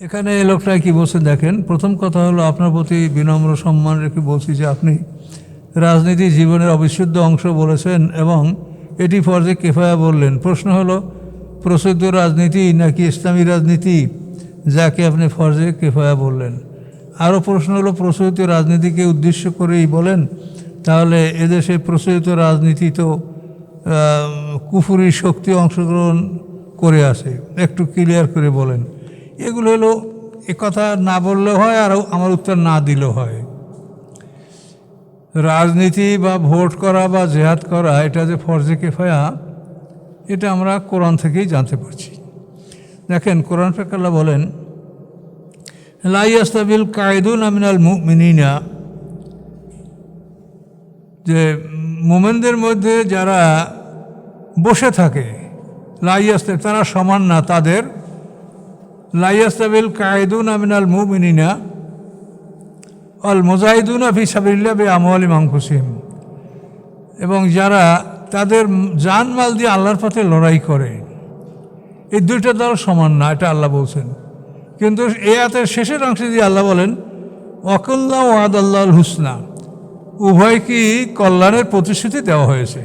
এখানে লোকটা কি বলছে দেখেন, প্রথম কথা হলো আপনার প্রতি বিনম্র সম্মান রেখে বলছি যে আপনি রাজনীতি জীবনের অবিশুদ্ধ অংশ বলেছেন এবং এটি ফরজে কেফায়া বললেন। প্রশ্ন হলো, প্রসিদ্ধ রাজনীতি নাকি ইসলামী রাজনীতি? যাকে আপনি ফরজে কেফায়া বললেন। আরও প্রশ্ন হলো প্রচলিত রাজনীতিকে উদ্দেশ্য করেই বলেন, তাহলে এদেশে প্রচলিত রাজনীতি তো কুফুরি শক্তি অংশগ্রহণ করে আসে। একটু ক্লিয়ার করে বলেন। এগুলো হলো, এ কথা না বললেও হয় আর আমার উত্তর না দিলেও হয়। রাজনীতি বা ভোট করা বা জেহাদ করা, এটা যে ফরজে কেফায়া, এটা আমরা কোরআন থেকেই জানতে পারছি। দেখেন, কোরআন ফেকাল্লা বলেন লাইয়াস্তাবিল কায়দুন আমিনাল মিনিনা যে মোমেনদের মধ্যে যারা বসে থাকে লাইয়াস্তে তারা সমান না, তাদের লাইয়াস্তাবিল কায়দুন আমিনাল মুমিনিনা অল মোজাহিদুন ফি সাবিল্লা বে আমলি মাংকুসিম এবং যারা তাদের জানমাল দিয়ে আল্লাহর পথে লড়াই করে। এই দুইটা দল সমান না, এটা আল্লাহ বলছেন। কিন্তু এ আতের শেষের অংশে দিয়ে আল্লাহ বলেন, ওয়াকুল্লা ওয়াদ আল্লাহ হুসনা উভয়কেই কল্যাণের প্রতিশ্রুতি দেওয়া হয়েছে।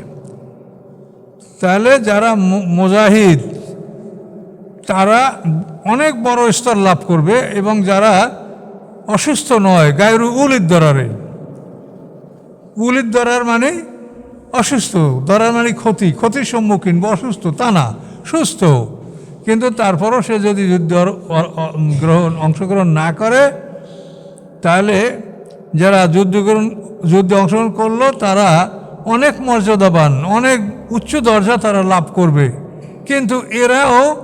তাহলে যারা মুজাহিদ, তারা অনেক বড় স্তর লাভ করবে এবং যারা অসুস্থ নয়, গায়ের উলির দরারে। উলির দরার মানে অসুস্থ, দরার মানে ক্ষতি, ক্ষতির সম্মুখীন বা অসুস্থ, তা না, সুস্থ। কিন্তু তারপরও সে যদি যুদ্ধ গ্রহণ, অংশগ্রহণ না করে, তাহলে যারা যুদ্ধগ্রহণ যুদ্ধে অংশগ্রহণ করল, তারা অনেক মর্যাদাবান, অনেক উচ্চ দরজা তারা লাভ করবে। কিন্তু এরাও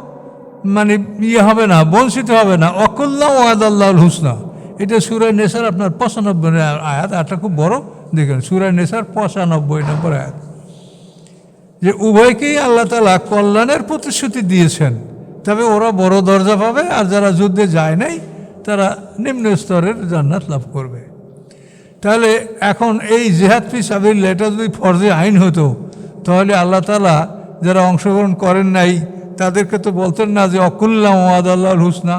মানে ইয়ে হবে না, বঞ্চিত হবে না। অকুল্লা ওয়াদ আল্লাহুল হুসনা। এটা সুরায় নেশার আপনার পঁচানব্বই আয়াত আটটা খুব বড়। দেখেন সুরায় নেশার পঁচানব্বই নম্বর আয়াত। যে উভয়কেই আল্লাহ তালা কল্যাণের প্রতিশ্রুতি দিয়েছেন। তবে ওরা বড় দরজা পাবে আর যারা যুদ্ধে যায় নাই, তারা নিম্ন স্তরের জান্নাত লাভ করবে। তাহলে এখন এই জেহাদ ফি সাবিল্লা এটা যদি ফরজে আইন হতো, তাহলে আল্লাহ তালা যারা অংশগ্রহণ করেন নাই তাদেরকে তো বলতেন না যে অকুল্লাম ওয়াদ আল্লাহর হুসনা।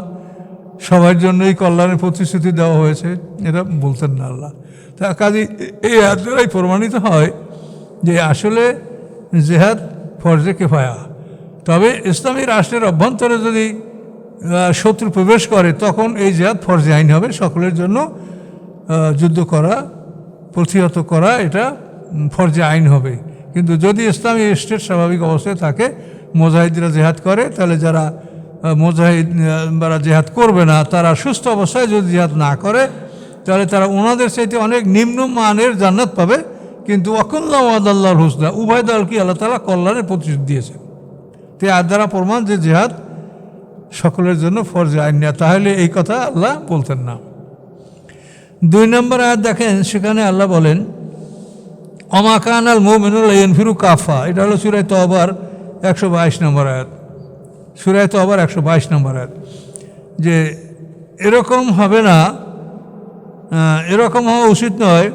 সবার জন্যই কল্যাণের প্রতিশ্রুতি দেওয়া হয়েছে। এটা বলতেন না আল্লাহ। তা কাজে এই হাত প্রমাণিত হয় যে আসলে জেহাদ ফরজে কেফায়া। তবে ইসলামী রাষ্ট্রের অভ্যন্তরে যদি শত্রু প্রবেশ করে, তখন এই জেহাদ ফরজে আইন হবে। সকলের জন্য যুদ্ধ করা, প্রতিহত করা, এটা ফরজে আইন হবে। কিন্তু যদি ইসলামী স্টেট স্বাভাবিক অবস্থায় থাকে মোজাহিদরা জেহাদ করে, তাহলে যারা মোজাহিদ যারা জেহাদ করবে না, তারা সুস্থ অবস্থায় যদি জেহাদ না করে, তাহলে তারা ওনাদের চাইতে অনেক নিম্ন মানের জান্নাত পাবে। কিন্তু অকল্লা ওয়াদাল্লাহর হুসনা, উভয় দলকে আল্লাহ তালা কল্যাণের প্রতিশ্রুতি দিয়েছেন তো আর দ্বারা প্রমাণ যে জেহাদ সকলের জন্য ফরজে আইন নেওয়া তাহলে এই কথা আল্লাহ বলতেন না। দুই নম্বর আয়াত দেখেন, সেখানে আল্লাহ বলেন অমাকান আল মোমিনুল ফিরু কাফা এটা হলো সুরাই তহবার একশো বাইশ নম্বর আয়াত। সুরায় তো আবার একশো বাইশ নম্বর আয়াত। যে এরকম হবে না এরকম হওয়া উচিত নয়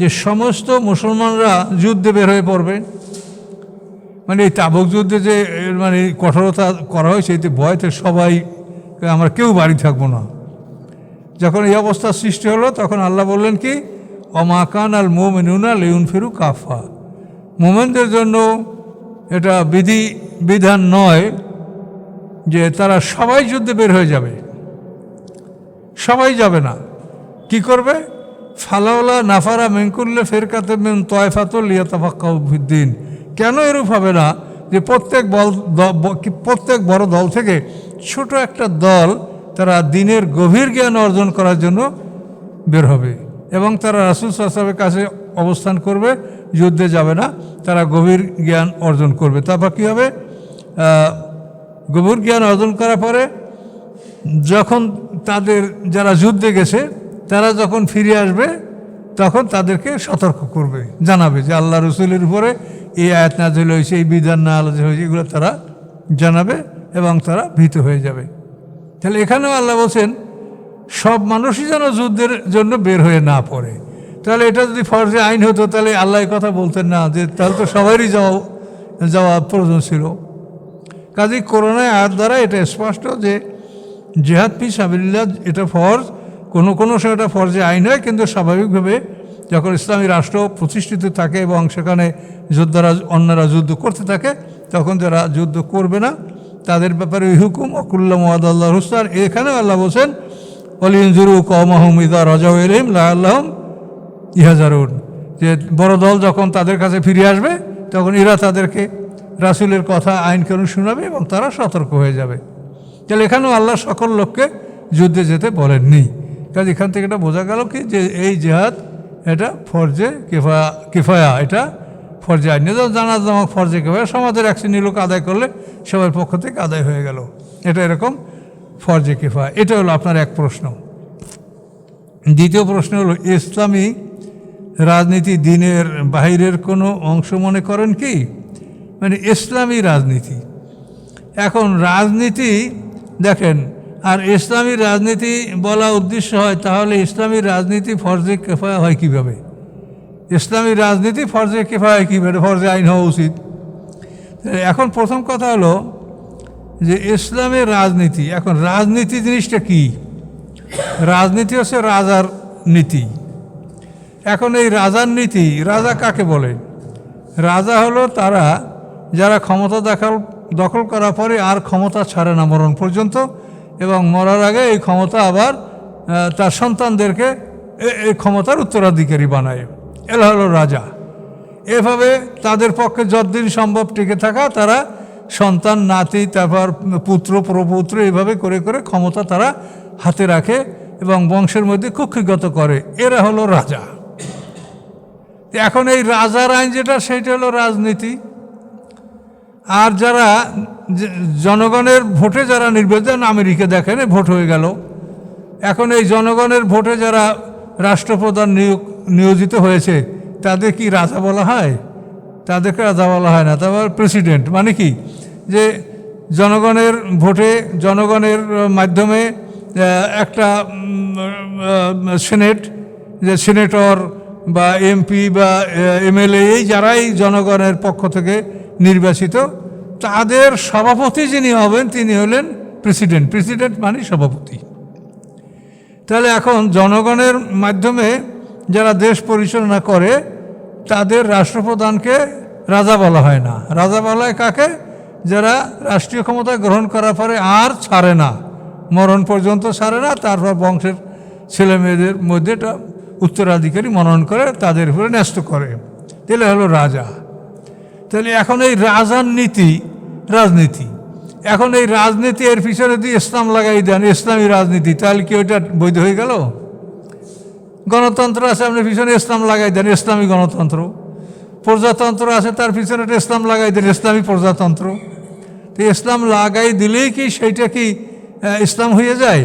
যে সমস্ত মুসলমানরা যুদ্ধে বের হয়ে পড়বে। মানে এই তাবক যুদ্ধে যে মানে কঠোরতা করা হয়েছে, এতে ভয়তে সবাই, আমরা কেউ বাড়ি থাকব না। যখন এই অবস্থার সৃষ্টি হলো, তখন আল্লাহ বললেন কি অমাকান আল মোমেনুনা লেউন ফিরু কাফা মোমেনদের জন্য এটা বিধি, বিধান নয় যে তারা সবাই যুদ্ধে বের হয়ে যাবে। সবাই যাবে না। কি করবে? ফালাওলা নাফারা মেঙ্কুল্লে ফেরকাতে মেন তয়ফাতুল ইয়াতাফাক্কাউদ্দিন কেন এরূপ হবে না যে প্রত্যেক বল প্রত্যেক বড় দল থেকে ছোট একটা দল তারা দিনের গভীর জ্ঞান অর্জন করার জন্য বের হবে এবং তারা রাসুল সাহেবের কাছে অবস্থান করবে যুদ্ধে যাবে না, তারা গভীর জ্ঞান অর্জন করবে। তারপর কী হবে? গভীর জ্ঞান অর্জন করার পরে যখন তাদের যারা যুদ্ধে গেছে, তারা যখন ফিরে আসবে, তখন তাদেরকে সতর্ক করবে, জানাবে যে আল্লাহ রসুলের উপরে এই আয়াত নাজিল হয়েছে, এই বিধান না আলোচনা হয়েছে, এগুলো তারা জানাবে এবং তারা ভীত হয়ে যাবে। তাহলে এখানেও আল্লাহ বলছেন, সব মানুষই যেন যুদ্ধের জন্য বের হয়ে না পড়ে। তাহলে এটা যদি ফরজে আইন হতো, তাহলে আল্লাহ কথা বলতেন না, যে তাহলে তো সবারই যাওয়া যাওয়া প্রয়োজন ছিল। কাজেই করোনায় আয়াত দ্বারা এটা স্পষ্ট যে জেহাদ পি সাবিল্লা এটা ফরজ, কোনো কোনো সময় এটা ফরজে আইন হয়, কিন্তু স্বাভাবিকভাবে যখন ইসলামী রাষ্ট্র প্রতিষ্ঠিত থাকে এবং সেখানে যোদ্ধারা, অন্যরা যুদ্ধ করতে থাকে, তখন যারা যুদ্ধ করবে না, তাদের ব্যাপারে হুকুম, অকুল্লা মোহাদ আল্লাহ হুস্তার এখানেও আল্লাহ বলছেন অলিনজুরু কমহম ইদা রাজা এলিম লাহম ইহাজারুন, যে বড় দল যখন তাদের কাছে ফিরে আসবে, তখন এরা তাদেরকে রাসুলের কথা আইন কানুন শোনাবে এবং তারা সতর্ক হয়ে যাবে। তাহলে এখানেও আল্লাহ সকল লোককে যুদ্ধে যেতে বলেননি। কাজে এখান থেকে এটা বোঝা গেল কি, যে এই জেহাদ এটা ফরজে কিফা, কেফায়া, এটা ফরজে আইন। যেমন জানাজ জামাক ফরজে কিফায়া সমাজের এক লোক আদায় করলে সবার পক্ষ থেকে আদায় হয়ে গেল। এটা এরকম ফরজে কিফায়া। এটা হলো আপনার এক প্রশ্ন। দ্বিতীয় প্রশ্ন হলো, ইসলামী রাজনীতি দিনের বাহিরের কোনো অংশ মনে করেন কি? মানে ইসলামী রাজনীতি। এখন রাজনীতি, দেখেন, আর ইসলামী রাজনীতি বলা উদ্দেশ্য হয়, তাহলে ইসলামী রাজনীতি ফরজে কেফায়া হয় কীভাবে? ইসলামী রাজনীতি ফরজে হয় কীভাবে? ফরজে আইন হওয়া উচিত। এখন প্রথম কথা হলো যে ইসলামের রাজনীতি, এখন রাজনীতি জিনিসটা কী? রাজনীতি হচ্ছে রাজার নীতি। এখন এই রাজার নীতি, রাজা কাকে বলে? রাজা হলো তারা যারা ক্ষমতা দেখাল, দখল করার পরে আর ক্ষমতা ছাড়ে না মরণ পর্যন্ত এবং মরার আগে এই ক্ষমতা আবার তার সন্তানদেরকে এই ক্ষমতার উত্তরাধিকারী বানায়। এরা হলো রাজা। এভাবে তাদের পক্ষে যতদিন সম্ভব টিকে থাকা তারা সন্তান, নাতি, তারপর পুত্র, প্রপুত্র এইভাবে করে করে ক্ষমতা তারা হাতে রাখে এবং বংশের মধ্যে কুক্ষিগত করে। এরা হলো রাজা। এখন এই রাজার আইন যেটা সেটা হলো রাজনীতি। আর যারা জনগণের ভোটে যারা নির্বাচন আমেরিকা দেখেন ভোট হয়ে গেল। এখন এই জনগণের ভোটে যারা রাষ্ট্রপ্রধান নিয়োগ, নিয়োজিত হয়েছে, তাদের কি রাজা বলা হয়? তাদেরকে রাজা বলা হয় না, তারপর প্রেসিডেন্ট। মানে কি? যে জনগণের ভোটে, জনগণের মাধ্যমে একটা সেনেট, যে সিনেটর বা এমপি বা এমএলএ এই যারাই জনগণের পক্ষ থেকে নির্বাচিত, তাদের সভাপতি যিনি হবেন, তিনি হলেন প্রেসিডেন্ট। প্রেসিডেন্ট মানে সভাপতি। তাহলে এখন জনগণের মাধ্যমে যারা দেশ পরিচালনা করে, তাদের রাষ্ট্রপ্রধানকে রাজা বলা হয় না। রাজা বলা হয় কাকে? যারা রাষ্ট্রীয় ক্ষমতা গ্রহণ করার পরে আর ছাড়ে না। মরণ পর্যন্ত ছাড়ে না, তারপর বংশের ছেলে মেয়েদের মধ্যে এটা উত্তরাধিকারী মনোনয়ন করে, তাদের উপরে ন্যস্ত করে। তাহলে হলো রাজা। তাহলে এখন এই রাজার নীতি, রাজনীতি। এখন এই রাজনীতি এর পিছনে দিয়ে ইসলাম লাগাই দেন, ইসলামী রাজনীতি। তাহলে কি ওইটা বৈধ হয়ে গেল? গণতন্ত্র আছে, আপনি পিছনে ইসলাম লাগাই দেন, ইসলামী গণতন্ত্র। প্রজাতন্ত্র আছে, তার পিছনে ইসলাম লাগাই দেন, ইসলামী প্রজাতন্ত্র। তো ইসলাম লাগাই দিলেই কি সেইটা কি ইসলাম হয়ে যায়?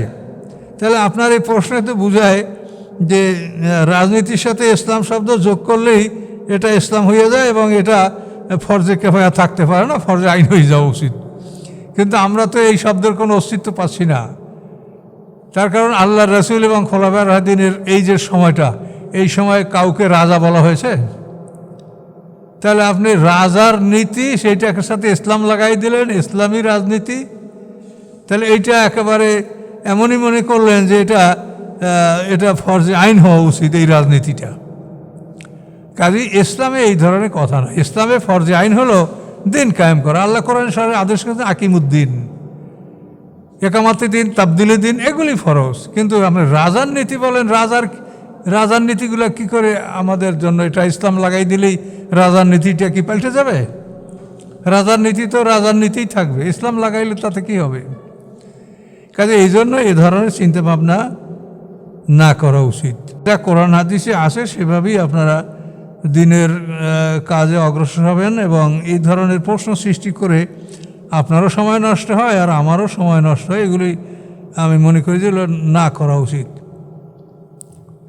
তাহলে আপনার এই প্রশ্নে তো বোঝায় যে রাজনীতির সাথে ইসলাম শব্দ যোগ করলেই এটা ইসলাম হয়ে যায় এবং এটা ফরজে কেফায়া থাকতে পারে না, ফরজে আইন হয়ে যাওয়া উচিত। কিন্তু আমরা তো এই শব্দের কোনো অস্তিত্ব পাচ্ছি না। তার কারণ আল্লাহ রসুল এবং খোলাফার হাদিনের এই যে সময়টা, এই সময় কাউকে রাজা বলা হয়েছে? তাহলে আপনি রাজার নীতি, সেইটাকে সাথে ইসলাম লাগাই দিলেন, ইসলামী রাজনীতি? তাহলে এইটা একেবারে এমনই মনে করলেন যে এটা এটা ফরজে আইন হওয়া উচিত এই রাজনীতিটা। কাজে ইসলামে এই ধরনের কথা না ইসলামে ফরজে আইন হলো দিন কায়েম করা। আল্লাহ কোরআন সাহের আদেশ করতে আকিমুদ্দিন। একামাতি দিন তাবদিলি দিন, এগুলি ফরজ। কিন্তু আপনি রাজার নীতি বলেন, রাজার রাজার নীতিগুলো কি করে আমাদের জন্য এটা ইসলাম লাগাই দিলেই রাজার নীতিটা কি পাল্টে যাবে? রাজার নীতি তো রাজার নীতিই থাকবে। ইসলাম লাগাইলে তাতে কি হবে? কাজে এই জন্য এ ধরনের চিন্তাভাবনা না করা উচিত। যা কোরআন হাদিসে আসে সেভাবেই আপনারা দিনের কাজে অগ্রসর হবেন এবং এই ধরনের প্রশ্ন সৃষ্টি করে আপনারও সময় নষ্ট হয় আর আমারও সময় নষ্ট হয়। এগুলি আমি মনে করি যে না করা উচিত।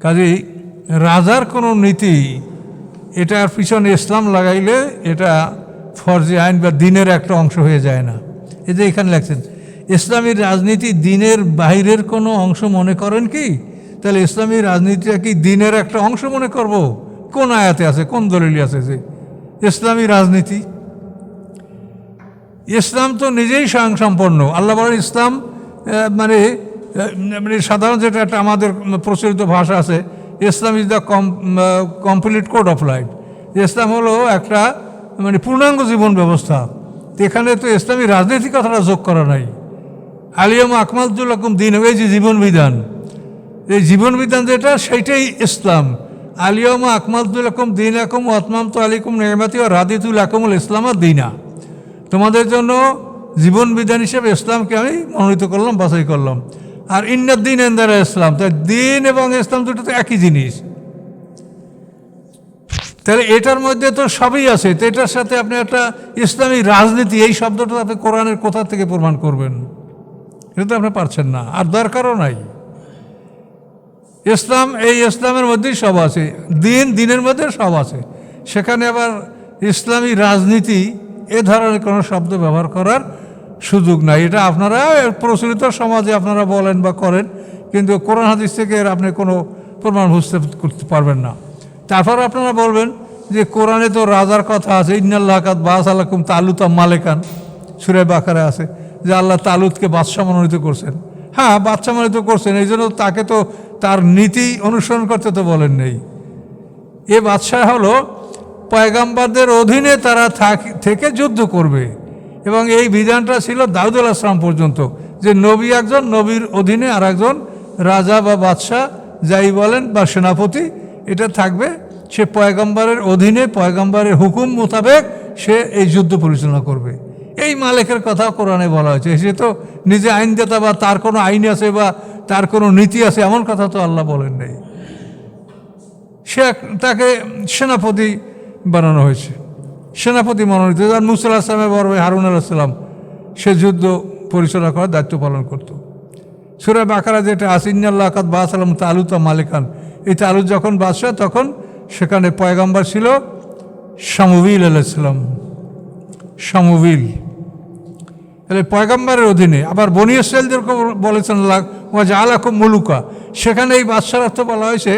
কাজেই রাজার কোনো নীতি এটার পিছনে ইসলাম লাগাইলে এটা ফরজে আইন বা দিনের একটা অংশ হয়ে যায় না। এই যে এখানে লেখছেন, ইসলামী রাজনীতি দিনের বাইরের কোনো অংশ মনে করেন কি? তাহলে ইসলামী রাজনীতিটা কি দিনের একটা অংশ মনে করব? কোন আয়াতে আছে? কোন দলিলে আছে যে ইসলামী রাজনীতি? ইসলাম তো নিজেই স্বয়ংসম্পন্ন। আল্লাহ বলেন ইসলাম মানে মানে সাধারণ যেটা একটা আমাদের প্রচলিত ভাষা আছে, Islam is the com complete code of life. ইসলাম হলো একটা মানে পূর্ণাঙ্গ জীবন ব্যবস্থা। এখানে তো ইসলামী রাজনীতি কথাটা যোগ করা নাই। আলিয়াম আকমালতুল দিন এই যে জীবন বিধান। এই জীবন বিধান যেটা, সেইটাই ইসলাম। আলিয়ম আকমালতুল রকম দিন একম আতমাম তো আলিকুম নেমাতি ও রাদিতুল আকমুল ইসলাম আর দিনা। তোমাদের জন্য জীবন বিধান হিসেবে ইসলামকে আমি মনোনীত করলাম, বাছাই করলাম। আর ইন্নার দিন এন্দারা ইসলাম, তাই দিন এবং ইসলাম দুটো তো একই জিনিস। তাহলে এটার মধ্যে তো সবই আছে, তো এটার সাথে আপনি একটা ইসলামী রাজনীতি, এই শব্দটা আপনি কোরআনের কোথা থেকে প্রমাণ করবেন? এটা তো আপনি পারছেন না, আর দরকারও নাই। ইসলাম, এই ইসলামের মধ্যেই সব আছে। দিন দিনের মধ্যে সব আছে। সেখানে আবার ইসলামী রাজনীতি, এ ধরনের কোনো শব্দ ব্যবহার করার সুযোগ নাই। এটা আপনারা প্রচলিত সমাজে আপনারা বলেন বা করেন, কিন্তু কোরআন হাদিস থেকে আপনি কোনো প্রমাণ বুঝতে করতে পারবেন না। তারপর আপনারা বলবেন যে কোরআনে তো রাজার কথা আছে ইন্নাল্লাহাত বাস আলাকুম তালুতা মালেকান। সুরে বাকারে আছে, যে আল্লাহ তালুতকে বাদশাহ মনোনীত করছেন। হ্যাঁ বাচ্চা মনোনীত করছেন এই জন্য তাকে তো তার নীতি অনুসরণ করতে তো বলেন নেই। এ বাদশাহ হলো পয়গাম্বারদের অধীনে তারা থাক- যুদ্ধ করবে এবং এই বিধানটা ছিল দাউদুল আসলাম পর্যন্ত যে নবী একজন, নবীর অধীনে আর একজন রাজা বা বাদশাহ যাই বলেন বা সেনাপতি, এটা থাকবে। সে পয়গম্বরের অধীনে, পয়গম্বরের হুকুম মোতাবেক সে এই যুদ্ধ পরিচালনা করবে। এই মালিকের কথা কোরআনে বলা হয়েছে। সে তো নিজে আইনদাতা বা তার কোনো আইন আছে বা তার কোনো নীতি আছে? এমন কথা তো আল্লাহ বলেন নেই। সে তাকে সেনাপতি বানানো হয়েছে। সেনাপতি মনোনীত আর মুসা আসলামের বড় ভাই হারুন আলাহিসাল্লাম সে যুদ্ধ পরিচালনা করার দায়িত্ব পালন করত। সুরে বাকারা যেটা আসিন্নাল্লাহ আকাত বা সালাম তালুতা মালিকান। এই তালুত যখন বাদশাহ, তখন সেখানে পয়গাম্বার ছিল সমুবিল আলাইসাল্লাম সমুবিল তাহলে পয়গাম্বারের অধীনে, আবার বনি ইসরায়েলদেরকে বলেছেন আল্লাহ ও জালাকুম মুলুকা। সেখানে এই বাদশার অর্থ বলা হয়েছে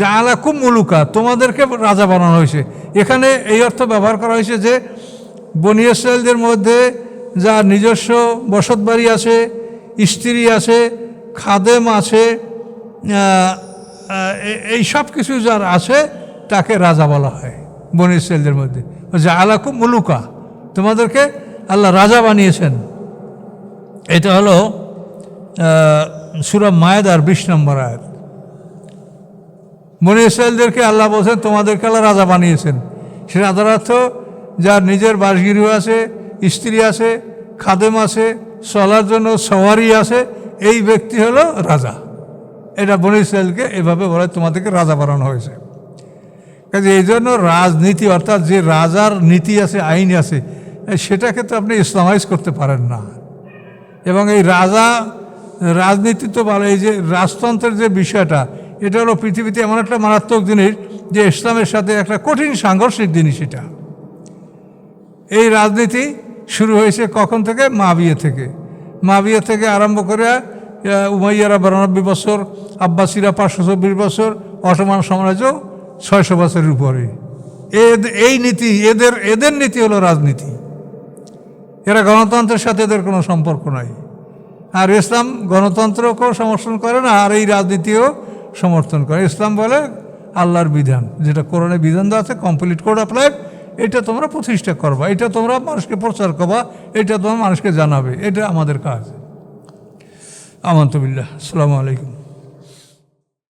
জালাকুম মুলুকা, তোমাদেরকে রাজা বানানো হয়েছে। এখানে এই অর্থ ব্যবহার করা হয়েছে যে, বনি ইসরায়েলদের মধ্যে যা নিজস্ব বসত বাড়ি আছে, স্ত্রী আছে, খাদেম আছে এই সব কিছু যার আছে, তাকে রাজা বলা হয় বনি ইসরায়েলদের মধ্যে। যে আলাকুম মুলুকা, তোমাদেরকে আল্লাহ রাজা বানিয়েছেন। এটা হলো সুরা মায়েদার বিশ নম্বর আয়াত। বনি ইসরায়েলদেরকে আল্লাহ বলছেন, তোমাদেরকে আল্লাহ রাজা বানিয়েছেন। সে রাজার অর্থ, যার নিজের বাসগিরি আছে, স্ত্রী আছে, খাদেম আছে, চলার জন্য সওয়ারি আছে, এই ব্যক্তি হলো রাজা। এটা বনি ইসরায়েলকে এভাবে বলে, তোমাদেরকে রাজা বানানো হয়েছে। কাজে এই জন্য রাজনীতি, অর্থাৎ যে রাজার নীতি আছে, আইন আছে সেটাকে তো আপনি ইসলামাইজ করতে পারেন না। এবং এই রাজা, রাজনীতি তো ভালো, এই যে রাজতন্ত্রের যে বিষয়টা, এটা হলো পৃথিবীতে এমন একটা মারাত্মক জিনিস যে ইসলামের সাথে একটা কঠিন সাংঘর্ষিক জিনিস এটা। এই রাজনীতি শুরু হয়েছে কখন থেকে? মাবিয়া থেকে। মাবিয়া থেকে আরম্ভ করে উমাইয়ারা বারানব্বই বছর, আব্বাসিরা পাঁচশো চব্বিশ বছর, অটোমান সাম্রাজ্য ছয়শো বছরের উপরে। এই নীতি, এদের এদের নীতি হলো রাজনীতি। এরা গণতন্ত্রের সাথে এদের কোনো সম্পর্ক নাই। আর ইসলাম গণতন্ত্রকেও সমর্থন করে না, আর এই রাজনীতিও সমর্থন করে। ইসলাম বলে আল্লাহর বিধান, যেটা কোরআনে বিধান দেওয়া আছে কমপ্লিট কোড অফ লাইফ এটা তোমরা প্রতিষ্ঠা করবা, এটা তোমরা মানুষকে প্রচার করবা, এটা তোমরা মানুষকে জানাবে, এটা আমাদের কাজ। আমন্তবিল্লাহ আসসালামু আলাইকুম।